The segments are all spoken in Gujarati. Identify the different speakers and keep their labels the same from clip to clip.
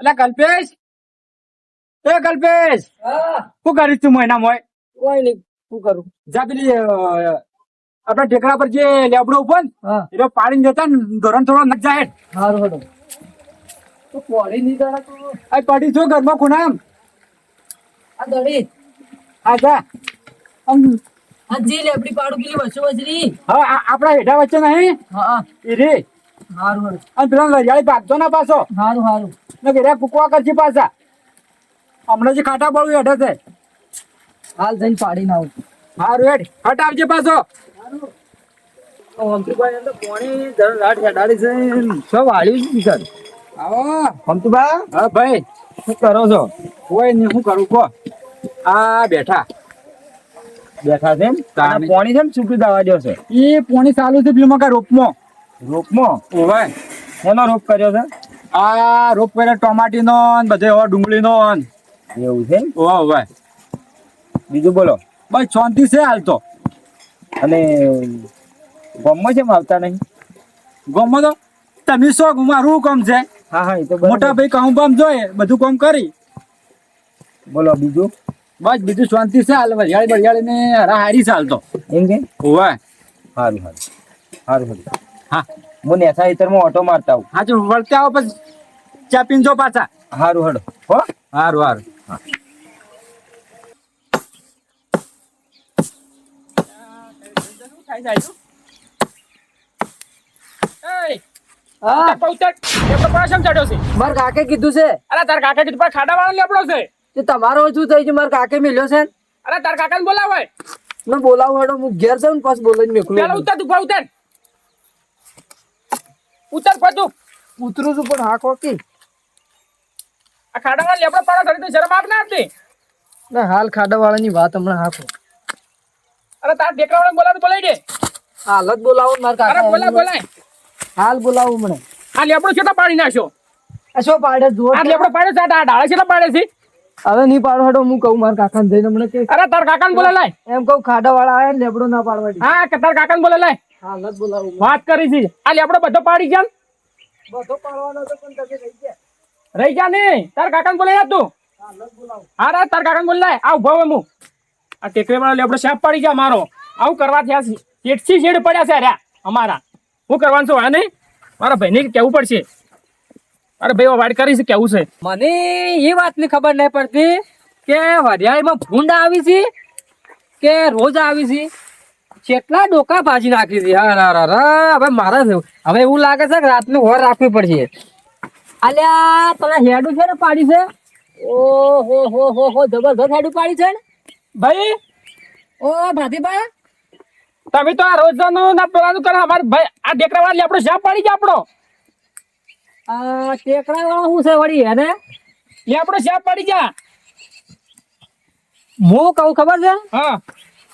Speaker 1: એટલે કલ્પેશ? એ કલ્પેશ?
Speaker 2: હા.
Speaker 1: શું કરીશ તું મહિના મોય
Speaker 2: કોઈ નહીં શું કરું?
Speaker 1: જા પેલી આપડા ઢેકડા ટેકરા પર જે લેબડો ઉપર ને,
Speaker 2: હા.
Speaker 1: એ પાડીને જતા ને ધોરણ થોડો નક જાય.
Speaker 2: સારું હડો તો પોળી નહીં દડા તો.
Speaker 1: આ પડી છો ઘરમાં ખૂણામ
Speaker 2: આ દડી.
Speaker 1: આ જા
Speaker 2: લેબડી પાડું પેલી વચ્ચે વચરી
Speaker 1: હવે આ- હેઠા વચ્ચે નહીં?
Speaker 2: હા.
Speaker 1: એ રે.
Speaker 2: સારું
Speaker 1: અને પેલા લરિયાળી ભાગતો ના પાછો?
Speaker 2: સારું સારું
Speaker 1: ને ઘેરા ફૂકવા કરશે પાછા. હમણાં જે ખાટા બળું હેઠે છે.
Speaker 2: હાલ જઈને પાડી ના આવું.
Speaker 1: હારું હેઠ હટ આવજે પાછો
Speaker 2: હમતુભાઈ તો પોણી ધર રાત હેડાડી છે શું વાળ્યું છે સર
Speaker 1: આવો.
Speaker 2: હમતુભા
Speaker 1: હા ભાઈ.
Speaker 2: શું કરો છો?
Speaker 1: કોઈ નહીં શું કરું કો. આ બેઠા.
Speaker 2: બેઠા છે પોણી છે ને ચૂકી દવા દો છે.
Speaker 1: એ પોણી ચાલુ છે પેલું મકા રોપમાં.
Speaker 2: રોપમાં?
Speaker 1: ઓવે.
Speaker 2: એનો રોપ કર્યો છે?
Speaker 1: આ રોપ કરે ટોમાટીનો ને બધે હવે ડુંગળી નો.
Speaker 2: એવું છે?
Speaker 1: ઓ ભાઈ.
Speaker 2: બીજું બોલો.
Speaker 1: બસ શાંતિ છે હાલ તો.
Speaker 2: અને ગામમાં છે આવતા નહીં?
Speaker 1: ગમો તો તમે શો મારું કામ છે?
Speaker 2: હા હા એ તો
Speaker 1: મોટા ભાઈ કામ બામ જોઈએ બધું કામ કરી.
Speaker 2: બોલો બીજું?
Speaker 1: બસ બીજું શાંતિ છે હાલ વરિયાળી વરિયાળી ને હરા હારી છે હાલ તો.
Speaker 2: એમ કે?
Speaker 1: ઓવે
Speaker 2: સારું સારું સારું સારું
Speaker 1: હા.
Speaker 2: હું નેસા હિતરમાં ઓટો મારતા આવું.
Speaker 1: હાજુ વળતા આવો પછી ચા પીને જો પાછા.
Speaker 2: હારું હડો હો?
Speaker 1: હારું હારું.
Speaker 2: હા.
Speaker 1: ખાડા
Speaker 2: માર કાકે કીધું છે.
Speaker 1: વાળો
Speaker 2: કે તમારો શું થઈ ગયું માર કાકે મિલ્યો છે
Speaker 1: અરે તાર કાકાને બોલાવે
Speaker 2: મેં બોલાવું હેડો હું ઘેર જાઉં ને પાછું બોલાવીને
Speaker 1: પેલા
Speaker 2: મેકલું
Speaker 1: ઉતર તું ઉતર. ઉતર પાછું
Speaker 2: ઉતરું છું પણ હા કોકી
Speaker 1: આ ખાડા વાળા લેબડો પાડો ઘડી તો શરમ આપ ના હતી
Speaker 2: ના હાલ ખાડા વાળાની વાત હમણાં હાકો.
Speaker 1: અરે તાર ટેકરા વાળા બોલાવે તો બોલાવી દે.
Speaker 2: હાલ જ બોલાવું માર
Speaker 1: અરે બોલા બોલાય.
Speaker 2: હાલ બોલાવું મને.
Speaker 1: આ લેબડો છેટા પાડી નાખ્યો.
Speaker 2: આ શું પાડે? જુઓ
Speaker 1: આ લેબડો પાડે છે આ ડાળા છેટા પાડે છે.
Speaker 2: હવે નહીં પાડો હેડો હું કહું મારા કાકાને જઈને મને કે
Speaker 1: અરે તાર કાકાને બોલે લાય.
Speaker 2: એમ કહું ખાડા વાળા આયા ને લેબડો ના પાડવા
Speaker 1: હા તાર કાકા ને વાત કરી છે. આ આપણે બધો પાડી ગયા
Speaker 2: બધો પાડવાનો તો પણ તમે રહી ગયા.
Speaker 1: રહી ગયા ને તાર કાકાને બોલાય તું.
Speaker 2: હાલ જ બોલાવું.
Speaker 1: હા રા તાર કાકાને બોલાય આવ હોય હું આ ટેકરી વાળા આપણે સાપ પાડી ગયા મારો. આવું કરવા થયા છે. કેટસી શેડ પડ્યા છે અર્યા અમારા. હું કરવાનું છું હા નહીં? મારા ભાઈને કેવું પડશે. અરે ભાઈ વાત કરી છે કેવું છે.
Speaker 2: મને એ વાતની ખબર નહીં પડતી કે હરિયાળીમાં ભૂંડ આવી છે કે રોજ આવી છે? કેટલા ડોકા ભાજી નાખી છે? હા રા રા રા હવે મારે હવે એવું લાગે છે કે રાતનું હોર રાખવી પડશે. અલ્યા તને હેડું છે ને પાડી છે? ઓહો હો હો હો જબરદસ્ત હેડું પાડી છે ને?
Speaker 1: ભાઈ?
Speaker 2: ઓ ભાતીભાઈ
Speaker 1: તમે તો આ રોજનું ના પેલાનું કરો. અમારે ભાઈ આ ટેકરા વાળા લેબડો સાપ પાડી ગયા આપણો?
Speaker 2: આ ટેકરા વાળો શું છે વળી એને?
Speaker 1: આપણો સાપ પાડી ગયા?
Speaker 2: હું કહું ખબર છે?
Speaker 1: હા.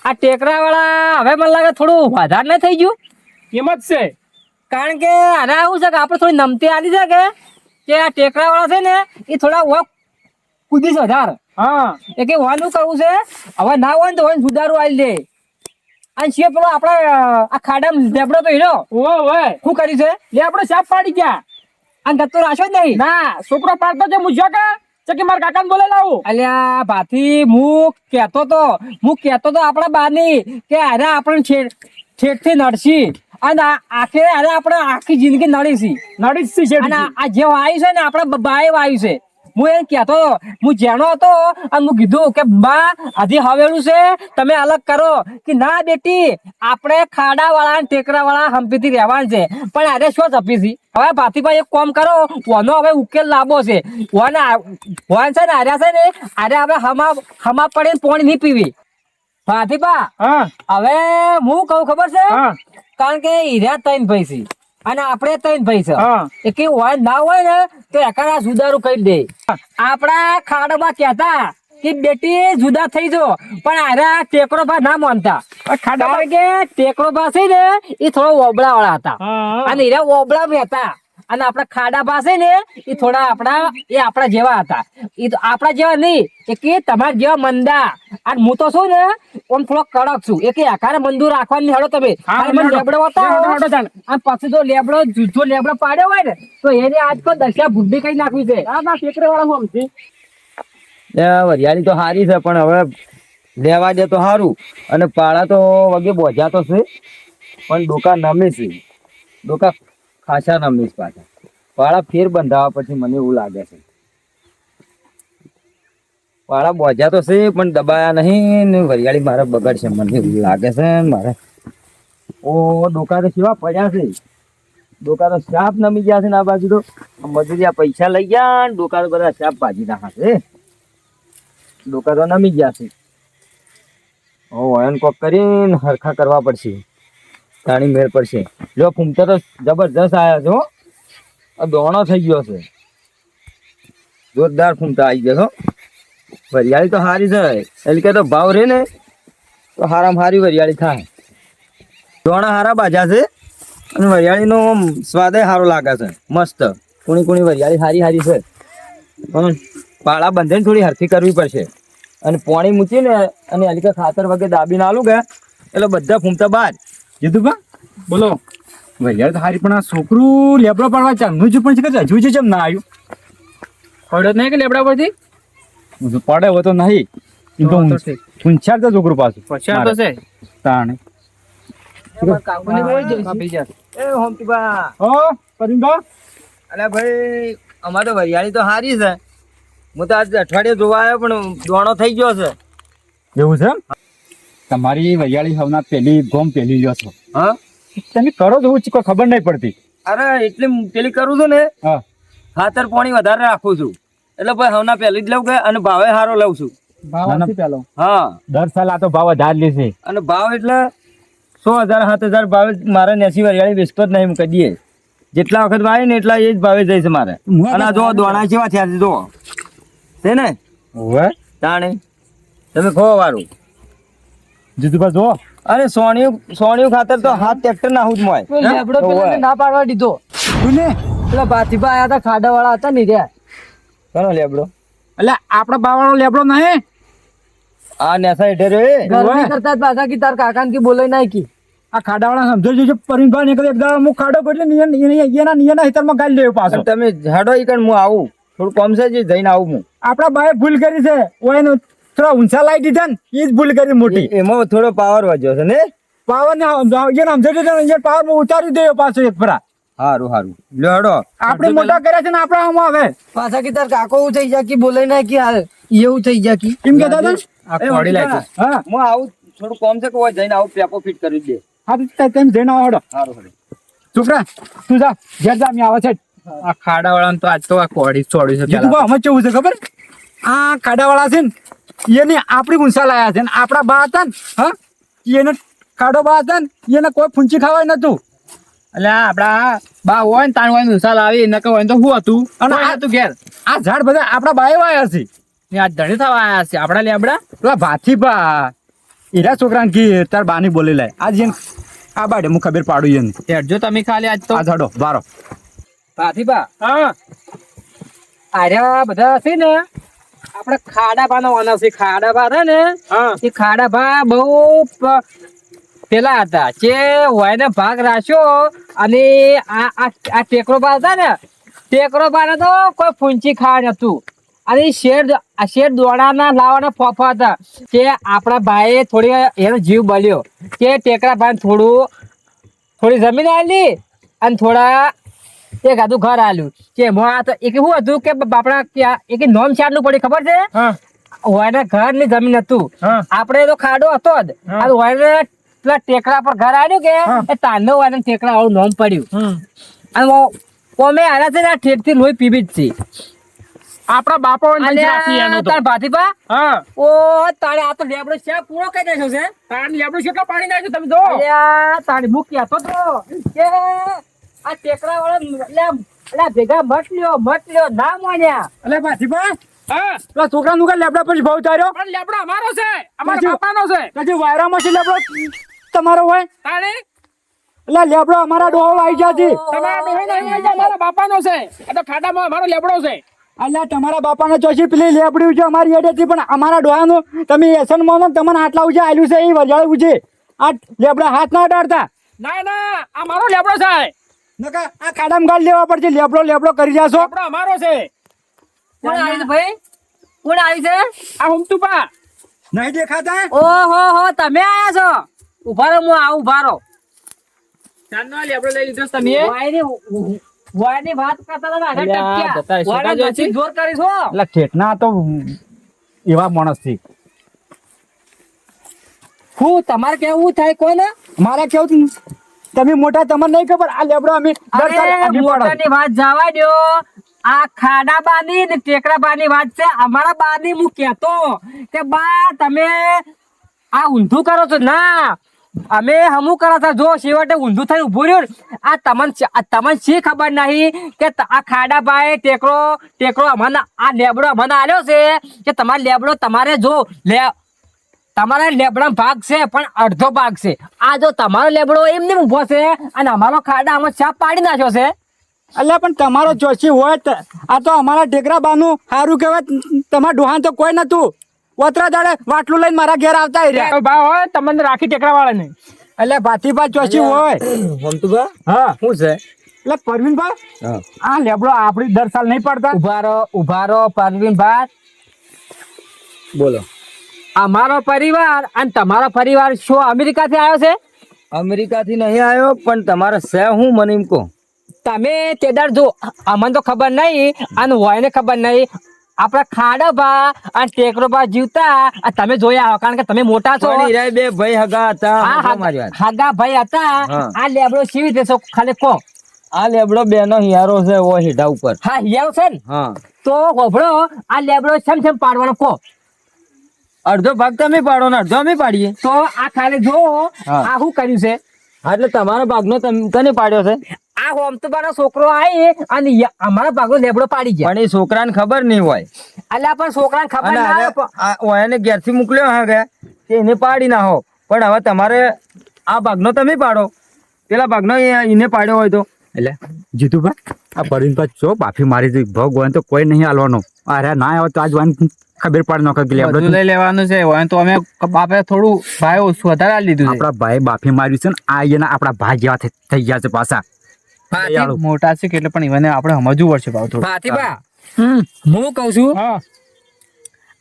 Speaker 2: આ ટેકરા વાળા હવે મને લાગે થોડું વધારે નહીં થઈ ગયું.
Speaker 1: એમ જ છે.
Speaker 2: કારણ કે આને એવું છે કે આપણે થોડી નમતી આલી છે કે કે આ ટેકરા વાળા છે ને એ થોડા વોક કૂદીશ વધારે.
Speaker 1: હા.
Speaker 2: એ કે વાનું કરવું છે હવે ના હોય ને તો હોય સુધારું આવી દે. અને છે પેલો આપણે આ ખાડામાં લેબડો તો હીરો.
Speaker 1: ઓ હોય
Speaker 2: શું કર્યું છે?
Speaker 1: આપણે સાપ પાડી ગયા.
Speaker 2: અને ગત્તો રાખ્યો જ નહીં.
Speaker 1: ના છોકરો પાડતો છે મુજ્યો કે? કે મારા કાકાને બોલે લાવું?
Speaker 2: અલ્યા ભાથી હું કેતો તો. હું કેતો તો આપણા બાની કે અરે આપણે છેડ છેડથી નડશી. અને આખરે આખે અરે આપણે આખી જિંદગી નડીશી.
Speaker 1: નડીશી છે
Speaker 2: અને આ જે વાયુ છે ને આપણા બાએ વાયુ છે. હું એને કહેતો હતો હું જેનો હતો અને હું કીધું કે બા હજી હવેલું છે તમે અલગ કરો. કે ના બેટી આપણે ખાડા વાળા અને ટેકરા વાળા હમ્પીથી રહેવાનું છે. પણ અરે શું તપીથી હવે ભાતીભાઈ એક કોમ કરો ઓનો હવે ઉકેલ લાંબો છે. ઓને ઓન છે ને આર્યા છે ને અરે હવે હમા હમા પડે પોણી નહીં પીવી. ભાતીબા
Speaker 1: હા.
Speaker 2: હવે હું કહું ખબર છે? કારણ કે હીરા ત્રણ ભાઈ છે અને આપણે ત્રણ ભાઈ છે. એ કે હોય ના હોય ને તો એકાદા સુધારો કરી દે. આપણા ખાડામાં કહેતા કે બેટી જુદા થઈ જો. પણ આરા ટેકરો ભા ના માનતા. કારણ કે ટેકરો ભા છે ને એ થોડો ઓબળા વાળા હતા અને એરા ઓબળા હતા અને આપણા ખાડા પાસે ને એ થોડા આપણા એ આપણા જેવા હતા. એ તો આપણા જેવા નહીં એ કે તમારા જેવા મંદા. અને હું તો છું ને આમ થોડો કડક છું. એ કે આકારે મંદુ રાખવાની હેડો તમે. લેબડો
Speaker 1: હેડો,
Speaker 2: અને પછી તો લેબડો જૂઠો લેબડો પાડ્યો હોય ને તો એને આજ તો દશા બુદ્ધિ કઈ નાખવી છે.
Speaker 1: આ ના ટેકરે વાળા હું સમજી.
Speaker 3: વરિયાળી તો સારી છે પણ હવે લેવા દે તો સારું અને પાળા તો વગે બોજા તો છે પણ ડોકા નમે છે. ડોકા ખાસા નમે પાછા. પાળા ફેર બંધાવા પછી મને એવું લાગે છે. પાળા બોજા તો છે, પણ દબાયા નહીં ને વરિયાળી મારે બગડશે મને એવું લાગે છે મારે. ઓ, ડોકા તો કેવા પડ્યા છે. ડોકા તો સાપ નમી ગયા છે ને આ બાજુ તો. મજૂરિયા પૈસા લઈ ગયા ડોકા તો બધા સાપ ભાજી છે. ડોકા તો નમી ગયા છે. ઓ એન કોક કરીને હરખા કરવા પડશે. તાણી મેળ પડશે. જો ફૂમતા તો જબરજસ્ત આવ્યા છે આ દોણો થઈ ગયો છે. જોરદાર ફૂમતા આવી ગયો વરિયાળી તો સારી છે. એટલે કે તો ભાવ રે ને. તો હારામાં સારી વરિયાળી થાય. દોણા હારા બાજા છે. અને વરિયાળીનો સ્વાદે સારો લાગે છે. મસ્ત. કુણી કુણી વરિયાળી સારી સારી છે. પણ પાળા બંધે થોડી હરખી કરવી પડશે. અને પોણી મૂકીને અને હલકા ખાતર વગેરે દાબીને આલું ગયા એટલે બધા ફૂમતા બહાર
Speaker 4: બા
Speaker 1: બોલો.
Speaker 4: તો હારી પણ આ છોકરું લેબડો પાડવા ચાંદનું જ પણ છે કે હજુ છે જેમ ના આવ્યું?
Speaker 1: પડ્યો નહીં કે લેબડા પરથી?
Speaker 4: પડે હોય તો નહીં. તો
Speaker 1: તો
Speaker 4: ઊંચ- તો છોકરું પાછું.
Speaker 1: પછી આ તો છે?
Speaker 4: તાણે.
Speaker 3: એ હોમતીબા અલે ભાઈ અમારે તો વરિયાળી તો સારી છે. હું તો આજ અઠવાડિયે જોવા આવ્યો પણ દોણો થઈ ગયો છે.
Speaker 4: એવું છે એમ? તમારી વરિયાળી હવના પેલી ગોમ પેલી લ્યો છો.
Speaker 3: હા?
Speaker 4: તમે કરો તો હું કોઈ ખબર નહીં પડતી.
Speaker 3: અરે એટલે પેલી કરું છું ને?
Speaker 4: હા.
Speaker 3: ખાતર પાણી વધારે રાખું છું. એટલે ભાઈ હવના પહેલી જ લઉં કે અને ભાવે સારો લઉં છું.
Speaker 1: પેલો.
Speaker 3: હા.
Speaker 4: દર સાલ આ તો ભાવ વધારે લેશે
Speaker 3: અને ભાવ એટલે સો હજાર સાત હજાર ભાવે મારે નેસી વરિયાળી વેચતો જ નહીં હું કદીએ જેટલા વખત વાય ને એટલા એ જ ભાવે જાય છે મારે. અને જો દોણા કેવા થયા છે જો છે ને?
Speaker 4: હવે.
Speaker 3: તાણે. તમે ખો વારું.
Speaker 4: જીતુભા જો
Speaker 3: અરે સોણિયું સોણિયું ખાતર તો હાથ ટ્રેક્ટર ના હું જ મોય.
Speaker 2: લેબડો પેલાને ના પાડવા દીધો.
Speaker 4: તું ને
Speaker 2: પેલા ભાતીબા આયા હતા ખાડા વાળા હતા ને રે
Speaker 3: કનો લેબડો?
Speaker 4: એટલે આપડા બાવાનો લેબડો નહીં.
Speaker 3: આ નેસા હેઠે રે.
Speaker 2: ગરમી કરતા જ પાછા કી તાર કાકાન કી બોલે નાય કી
Speaker 4: આ ખાડાવાળા સમજો જો પરિંદા નીકળે એક દાડો હું ખાડો એટલે નિયન નિયન નિયના હિતરમાં ગાલ લેવ પાછો.
Speaker 3: તમે ઝાડો ઈકણ હું આવું. થોડું કોમ છે જઈને આવું હું.
Speaker 4: આપડા બાએ ભૂલ કરી છે ઓયનો થોડા ઊંચા લાવી દીધા ને એ જ ભૂલ કરી મોટી.
Speaker 3: એમાં થોડો પાવર વધ્યો છે ને?
Speaker 4: પાવર ને અહીંયા સમજો અહીંયા પાવરમાં ઉતારી દેવો પાછો એક ફરા
Speaker 3: હારું હારું. લ્યો
Speaker 4: આપણે મોટા કર્યા છે ને આપણા આમાં હવે.
Speaker 2: પાછા કે તાર કાકો એવું થઈ જાય કે બોલે ના કે હાલ એવું થઈ જાય કે.
Speaker 4: કેમ કે દાદા?
Speaker 1: આ કોડી
Speaker 4: હા.
Speaker 3: હું આવું થોડું કોમ છે કે હોય જઈને આવું પેપો ફિટ કરી દે.
Speaker 4: હા તો તેમ જઈને આવો
Speaker 3: હારું હારું.
Speaker 4: છોકરા તું જા ઘેર જા અમે આવે છે.
Speaker 1: આ ખાડા વાળા તો આજ તો આ કોડી છોડી છે પેલા
Speaker 4: અમે કેવું છે ખબર? આ ખાડાવાળા છે ને એને આપણી ગુંસા લાયા છે ને આપણા બા હતા ને હા એને કાઢો બા હતા ને એને કોઈ ફૂંચી ખાવાય નતું
Speaker 1: એટલે આપણા બા હોય ને તાણ હોય ગુંસા લાવી નકર હોય તો શું હતું?
Speaker 4: અને આ-
Speaker 1: હતું ઘેર.
Speaker 4: આ ઝાડ બધા આપણા બાએ વાયા છે.
Speaker 1: ને આ ધણી થવા આવ્યા છે આપણા લેબડા
Speaker 4: પેલા ભાથી બા એરા છોકરાને કી તાર બાની બોલી લાય. આજ એને આ બાડે હું ખબર પાડું એને.
Speaker 1: જો તમે ખાલી આજ તો.
Speaker 4: આ ઝાડો બારો
Speaker 2: ભાતીબા
Speaker 1: હા.
Speaker 2: આર્યા બધા છે ને? આપણે ખાડા બનાવવાના છે. ખાડા બા હતા ને એ ખાડા બહુ પેલા હતા. જે હોય ને ભાગ રાખ્યો અને આ આ ટેકરો બા હતા ને ટેકરો બા ને તો કોઈ ફૂંચી ખાડ નતું અને શેર શેર દોડાના લાવવાના ફોફા હતા કે આપણા ભાઈએ થોડી એનો જીવ બળ્યો. કે ટેકરા ભાઈ થોડું થોડી જમીન આવેલી અને થોડા એક આધું ઘર આલ્યું કે આ તો એક શું હતું કે બાપડા એક નોમ ચારનું પડી ખબર છે?
Speaker 1: હા.
Speaker 2: ઘરની જમીન હતું. આપણે તો ખાડો હતો જ. આ પેલા ટેકરા પર ઘર આવ્યું કે એ તાંડવ વાયના ટેકરા વાળું નોમ પડ્યું. અને ઓમે આયા છે આ ઠેઠથી લોહી પીવી જ છે.
Speaker 1: આપડા બાપા
Speaker 2: તાર ભાતીબા
Speaker 1: હા.
Speaker 2: ઓ તારે આ તો લેબડો છે પૂરો કઈ દેશો છે.
Speaker 1: તાણ લેબડું છે પાણી નાખ્યું તમે જો?
Speaker 2: તારે મૂક્યા તો તો. કે આ ટેકરા વાળા અલ્યા ભેગા મત લ્યો મત લ્યો ના માન્યા.
Speaker 4: એટલે પાછી પણ?
Speaker 1: હા.
Speaker 4: પેલા છોકરાનું કા લેબડા પછી ભાવ ચાર્યો
Speaker 1: પણ લેબડો અમારો છે અમારા. બાપાનો છે.
Speaker 4: પછી વાયરામાં છે લેબડો તમારો હોય?
Speaker 1: તારે?
Speaker 4: એટલે લેબડો અમારા ડોહો આવી ગયા છે.
Speaker 1: તમારા ડોહો નહીં આવી જાય, મારા બાપાનો છે. આ તો ખાડામાં મારો લેબડો છે.
Speaker 4: અલ્યા તમારા બાપાને ચોથી પેલી લેબડી છે અમારી હેડેથી પણ અમારા ડોહાનું તમે એસન મોનો ને તમને આટલા ઉજે આલ્યું છે એ વજાળે છે આ લેબડા હાથ ના અડાડતા.
Speaker 1: ના ના આ મારો લેબડો છે.
Speaker 4: નકા આ કાડામ ગાળ લેવા પડશે. લેબડો લેબડો કરી જાશો.
Speaker 1: લેબડો અમારો છે.
Speaker 2: કોણ આવી છે ભાઈ? કોણ આવી છે?
Speaker 1: આ હુમતુપા
Speaker 4: નહીં દેખાતા?
Speaker 2: ઓહો હો તમે આયા છો? ઊભા રહો હું આ ઊભા રહો.
Speaker 1: ચાંદનો લેબડો લઈ લીધો તમે.
Speaker 2: વાયની વાયની વાત કરતા હતા આગળ ટપક્યા.
Speaker 1: જતા રહેશે.
Speaker 2: વાયને
Speaker 1: કાજો
Speaker 2: પછી
Speaker 1: છે?
Speaker 2: જોર કરીશ હો.
Speaker 4: એટલે ઠેઠના તો એવા માણસથી
Speaker 2: હું તમારે કેવું થાય કોને?
Speaker 4: મારે કેવું તમે મોટા તમને નહીં ખબર? આ લેબડો અમે
Speaker 2: મોટાની વાત જવા દો. આ ખાડા બાની ને ટેકરા બાની વાત છે. અમારા બાની હું કહેતો કે બા તમે આ ઊંધું કરો છો. ના અમે હમું કરો છો. જો છેવટે ઊંધું થઈ ઊભું રહ્યું આ તમને તમને શી ખબર નહીં કે આ ખાડા ભાઈ ટેકરો ટેકરો અમને આ લેબડો અમને આવ્યો છે કે તમારો લેબડો તમારે જો લે તમારા લેબડા ભાગ છે પણ અડધો ભાગ છે. આ જો તમારો લેબડો એમને ઊભો છે અને અમારો ખાડા આમાં છાપ પાડી નાખ્યો છે.
Speaker 4: અલ્યા પણ તમારો જોશી હોય તો આ તો અમારા ટેકરા બાનું સારું કહેવાય તમારા ડોહાન તો કોઈ નતું ઓતરા દાડે વાટલું લઈને મારા ઘેર આવતા રહ્યા.
Speaker 1: ભાવ હોય તમને રાખી ટેકરા વાળા ને
Speaker 4: એટલે ભાતીભા જોશી હોય.
Speaker 3: હમતુભા
Speaker 4: હા.
Speaker 3: શું છે?
Speaker 4: એટલે પરવીનભાઈ આ લેબડો આપણી દર સાલ નહીં પડતા.
Speaker 2: ઉભારો ઉભારો ઊભા રહો પરવીન ભાઈ
Speaker 3: બોલો.
Speaker 2: અમારો પરિવાર અને તમારો પરિવાર શું અમેરિકાથી આવ્યો છે?
Speaker 3: અમેરિકાથી નહીં આવ્યો પણ તમારો છે હું મને એમ કહો.
Speaker 2: તમે તેદાર જો અમને તો ખબર નહીં અને હોયને ખબર નહીં. આપણા ખાડાભા અને ટેકરોભા જીવતા તમે જોયા આવો કારણ કે તમે મોટા છો.
Speaker 3: બે ભાઈ હગા હતા.
Speaker 2: હાગા ભાઈ હતા. આ લેબડો સીવી દેશો ખાલી કો
Speaker 3: આ લેબડો બેનો હિયારો છે ઓ હેઠા ઉપર.
Speaker 2: હા હિયાવ છે ને? તો હોભળો આ લેબડો છે છેમ પાડવાનો કો
Speaker 3: અડધો ભાગ તમે પાડો ને અડધો અમે પાડીએ.
Speaker 2: તો આ ખાલી જો આ શું કર્યું છે?
Speaker 3: એટલે તમારા ભાગનો તને પાડ્યો છે.
Speaker 2: આ હોમતુબાનો છોકરો આવી અને અમારા ભાગનો લેબડો પાડી ગયા.
Speaker 3: પણ એ છોકરાને ખબર નહીં હોય.
Speaker 2: એટલે પણ છોકરાને ખબર ના હોય
Speaker 3: એને ઘેરથી મોકલ્યો હા કે એને પાડી નાખો પણ હવે તમારે આ ભાગનો તમે પાડો. પેલા ભાગનો એને પાડ્યો હોય તો.
Speaker 4: એટલે જીતુભાઈ આ પરવીનભાઈ ચો બાફી મારી ભગવાન તો કોઈ નહીં હાલવાનો. અરે ના આવે તો આજ વાન ખબર પડ નોખર કે લેબડો
Speaker 5: લઈ લેવાનું છે. હોય તો અમે બાપે થોડું ભાઈ ઓછું વધારે આલી દીધું છે.
Speaker 4: આપણા ભાઈ બાફી માર્યું છે ને આ એના આપણા ભાઈ જેવા થઈ- ગયા છે પાછા.
Speaker 5: મોટા છે એટલે પણ એને આપણે સમજવું પડશે ભાવ થોડું.
Speaker 2: ભાતીબા હું કઉ છું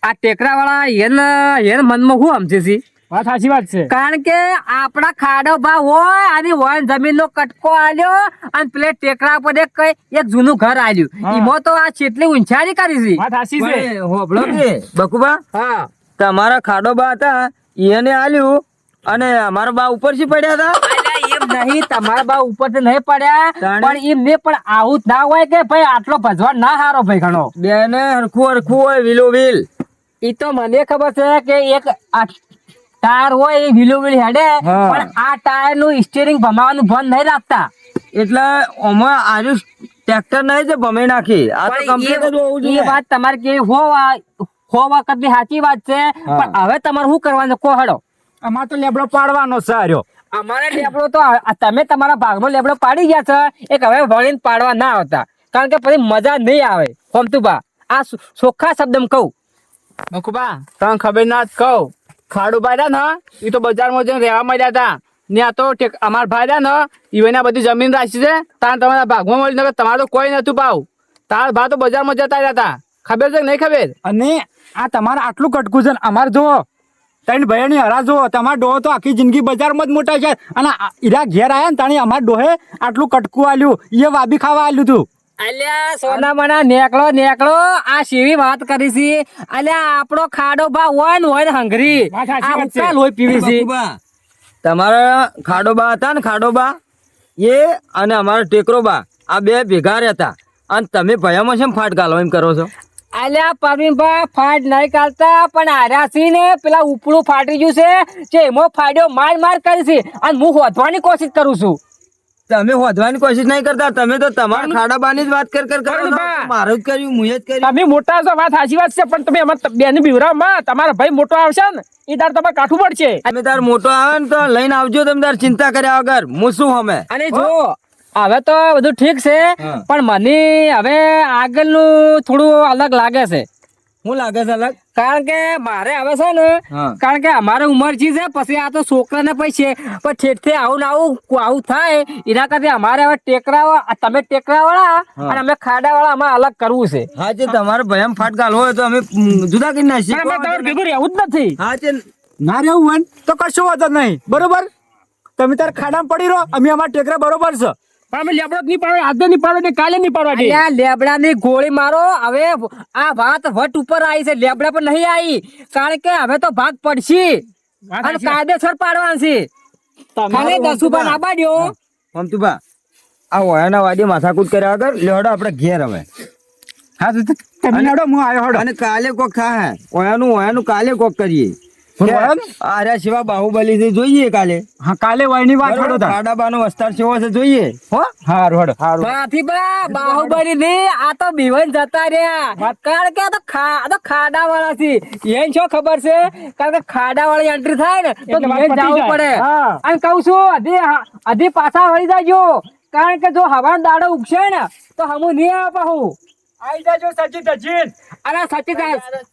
Speaker 2: આ ટેકરા વાળા એને એને મનમાં શું સમજે છે
Speaker 1: વાત સાચી વાત છે.
Speaker 2: કારણ કે આપણા ખાડો ભાવ હોય અને હોય જમીન નો કટકો આલ્યો અને પેલે ટેકરા પર એક કઈ એક જૂનું ઘર આલ્યું. એમાં તો આ છેટલી ઊંચારી કરી છે.
Speaker 1: વાત સાચી છે.
Speaker 3: હોબળો કે બકુબા
Speaker 2: હા.
Speaker 3: તમારા ખાડો બા હતા એને આલ્યું અને અમારા બા ઉપરથી પડ્યા હતા?
Speaker 2: એમ નહીં તમારા બા ઉપરથી નહીં પડ્યા. પણ એમ મેં પણ આવું જ ના હોય કે ભાઈ આટલો ભજવા ના હારો ભાઈ ઘણો.
Speaker 3: બેને હરખું હરખું હોય વિલો વિલ
Speaker 2: એ તો મને ખબર છે કે એક ટાયર હોય એ વિલો વિલ હેડે પણ આ ટાયરનું સ્ટીરિંગ ભમાવાનું બંધ નહીં રાખતા.
Speaker 3: એટલે આમાં આજુ ટ્રેક્ટર નહીં છે ભમે નાખી. આ તો કમ્પ્લીટ જ હોવું જોઈએ.
Speaker 2: વાત તમારે કે હોવા હો વખતની સાચી વાત છે પણ હવે તમારે શું કરવાનું છે?
Speaker 4: અમારે તો લેબડો પાડવાનો છે હાર્યો
Speaker 2: અમારે લેબડો તો તમે તમારા ભાગનો લેબડો પાડી ગયા છે એક હવે વળીને પાડવા ના આવતા. કારણ કે પછી મજા નહીં આવે. હોમતુબા આ સોખા શબ્દ શબ્દમાં કહું.
Speaker 5: મકુબા તને ખબર ના જ કહું. ખાડું ભાઈ ને એ તો બજારમાં જઈને રહેવા માંડ્યા હતા ને આ તો અમારા ભાઈ ને ઈવોને બધી જમીન રાખી છે. તાર તમારા ભાગમાં મળી નગર તમારે તો કોઈ નતું પાવ તાર ભા તો બજારમાં જતા રહ્યા હતા ખબર છે કે નહીં ખબર?
Speaker 4: અને આ તમારે આટલું કટકું છે અમારે જુઓ. ત્રણ ભાઈઓની હરા જુઓ. તમારા ડોહો તો આખી જિંદગી બજારમાં જ મોટા છે. અને ઈરા ઘેર આવ્યા ને તાણી અમારા ડોહે આટલું કટકું આલ્યું. એ વાબી ખાવા આલ્યું તું.
Speaker 2: અલ્યા સોના મના નેકળો નેકળો. આ શેવી વાત કરી છે? અલ્યા આપણો ખાડો બા હોય ને હોય ને હંગરી આ. પીવી છે.
Speaker 3: બકુબા, તમારા ખાડોબા હતા ને ખાડોબા એ અને અમારા ટેકરોબા આ બે ભેગા રહેતા. અને તમે ભયામાં છે ફાટ ગાલો એમ કરો છો?
Speaker 2: અલ્યા પરવીનભાઈ ફાટ નહીં કાઢતા પણ આર્યાસી ને પેલા ઉપડું ફાટી ગયું છે જે એમાં ફાડ્યો માર માર કરી છે. અને હું હોધવાની કોશિશ કરું છું.
Speaker 3: તમે હોદવાની કોશિશ નહીં કરતા. તમે તો તમારા ખાડાબાની જ વાત કર કર કરો મારું જ કર્યું મુએ જ કર્યું.
Speaker 1: તમે મોટા છો વાત સાચી વાત છે પણ તમે અમાર બેન બીવરામાં તમારા ભાઈ મોટો આવશે ને એ તાર તમારે કાઠું પડશે.
Speaker 3: તમે તાર મોટો આવે ને તો લઈને આવજો તમે તાર ચિંતા કર્યા વગર. હું શું અમે
Speaker 2: અને જો હવે તો બધું ઠીક છે પણ મને હવે આગળનું થોડું અલગ લાગે છે.
Speaker 3: શું લાગે છે અલગ
Speaker 2: કારણ કે મારે હવે છે ને કારણ કે અમારે ઉંમર જી છે પછી આ તો છોકરાને પૈસે પણ ઠેઠથી આવું ને આવું આવું થાય એના કરતા અમારે હવે ટેકરા તમે ટેકરા વાળા અને અમે ખાડા વાળા અમારે અલગ કરવું છે.
Speaker 3: હા જે તમારે ભયમ ફાટ ગાલવો હોય તો અમે જુદા કરી નાખીએ.
Speaker 1: તમારે ભેગું રહેવું જ નથી.
Speaker 3: હા જે
Speaker 4: ના રહેવું હોય તો કશું વાંધો નહીં. બરોબર? તમે તાર ખાડામાં પડી રહો અમે અમારા ટેકરા બરોબર છે.
Speaker 1: પણ અમે લેબડો નહીં પાડવા આજે નહીં પાડવા દે કાલે નહીં પાડવા દે.
Speaker 2: અલ્યા લેબડાની ગોળી મારો. હવે આ વાત વટ ઉપર આવી છે લેબડા પર નહીં આવી. કારણ કે હવે તો ભાગ પડશે. અને કાયદેસર પાડવાનું છે. ખાલી
Speaker 3: તમારું
Speaker 2: ના પાડ્યો.
Speaker 3: મમતુભા આ ઓયાના વાડી માથાકૂટ કર્યા વગર લેવડો આપણે ઘેર હવે.
Speaker 4: હા તમે હેડો હું આવ્યો
Speaker 3: અને કાલે કોક થાય ઓયાનું ઓયાનું કાલે કોક કરીએ.
Speaker 4: શું બોલો
Speaker 3: આર્યા સિવા બાહુબલી થી જોઈએ કાલે.
Speaker 4: હા કાલે વાયની વાત તાર.
Speaker 3: ખાડાબાનો વસ્તાર કેવો છે જોઈએ. હો?
Speaker 4: હારું હેડો
Speaker 3: સારું
Speaker 2: માથી બા બાહુબલી ની આ તો બીવન જતા રહ્યા. કારણ કે આ તો ખા આ તો ખાડા વાળા છે. એન શું ખબર છે? કારણ કે ખાડા વાળી એન્ટ્રી થાય ને તો બીવન જવું પડે.
Speaker 1: હા.
Speaker 2: અને કહું છું અધી અધી પાછા વળી જાજો. કારણ કે જો હવાનો દાડો ઉગશે ને તો હમું નહીં આપા હું
Speaker 1: આઈ જાજો સચિન સચિન.
Speaker 2: અરે સાચી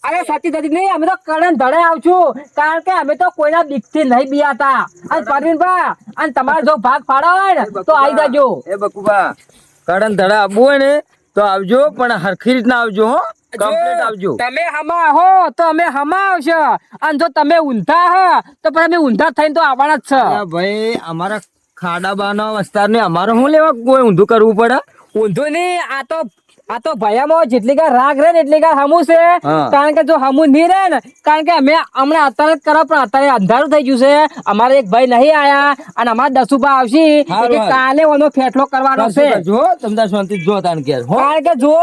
Speaker 2: અરે સાચી સાચી નહીં અમે તો કડન ધડે આવશું. કારણ કે અમે તો કોઈના બીકથી નહીં બિયાતા. અને પરવીનભા અને તમારે જો ભાગ પાડો હોય ને તો આવી જાજો.
Speaker 3: એ બકુબા કડન ધડા આવવું હોય ને તો આવજો પણ હરખી રીતના આવજો હો. કમ્પ્લીટ આવજો.
Speaker 2: તમે હમા હો તો અમે હમા આવશો. અને જો તમે ઊંધા હો તો પણ અમે ઊંધા થઈને તો આવવાના જ છે.
Speaker 3: ભાઈ અમારા ખાડાબાનો વસ્તાર ને અમારે શું લેવા કોઈ ઊંધું કરવું પડે?
Speaker 2: ઊંધું નહીં આ તો આ તો ભયામાં જેટલી કા રાગ રે ને એટલી કા હમુ છે. કારણ કે જો હમુ નહીં રે ને કારણ કે અમે હમણાં અત્યારે જ કરો પણ અત્યારે અંધારું થઈ ગયું છે. અમારે એક ભાઈ નહીં આયા અને અમારા દસુભા આવશે. એટલે કાલે ઓનો ફેટલો કરવાનો છે.
Speaker 3: જો તમને શાંતિ જો તાણ કે
Speaker 2: કારણ કે જો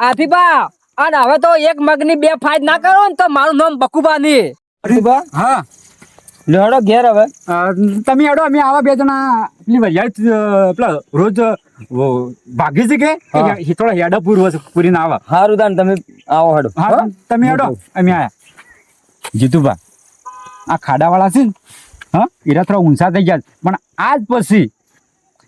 Speaker 2: આથી બા અને હવે તો એક મગની બે ફાઈટ ના કરો ને તો મારું નામ બકુબા નહીં
Speaker 4: હા.
Speaker 3: લેવડો ઘેર હવે.
Speaker 4: તમે હેડો અમે આવા બે જણા પેલી અ, પેલા રોજ ભાગી છે કે?
Speaker 3: હા.
Speaker 4: હેડો પૂરવો પૂર્વ પૂરીને આવા.
Speaker 3: સારું દાન તમે આવો હડો.
Speaker 4: હા તમે હેડો અમે આયા. જીતુભા આ ખાડાવાળા છે ને હા એરા થોડા ઊંચા થઈ ગયા છે. પણ આજ પછી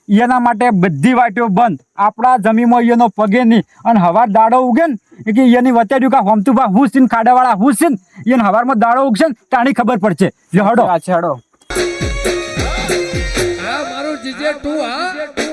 Speaker 4: એના માટે બધી વાટીઓ બંધ. આપણા જમીનમાં એનો પગે નહીં. અને હવાર દાડો ઉગે ને કે એની વચાર્યું કે હમતુભા હું છે ને ખાડાવાળા હું છે ને એને હવારમાં દાડો ઉગશે ને તાણી ખબર પડશે.
Speaker 1: હડો.
Speaker 6: આ મારું જીજે ટુ હા?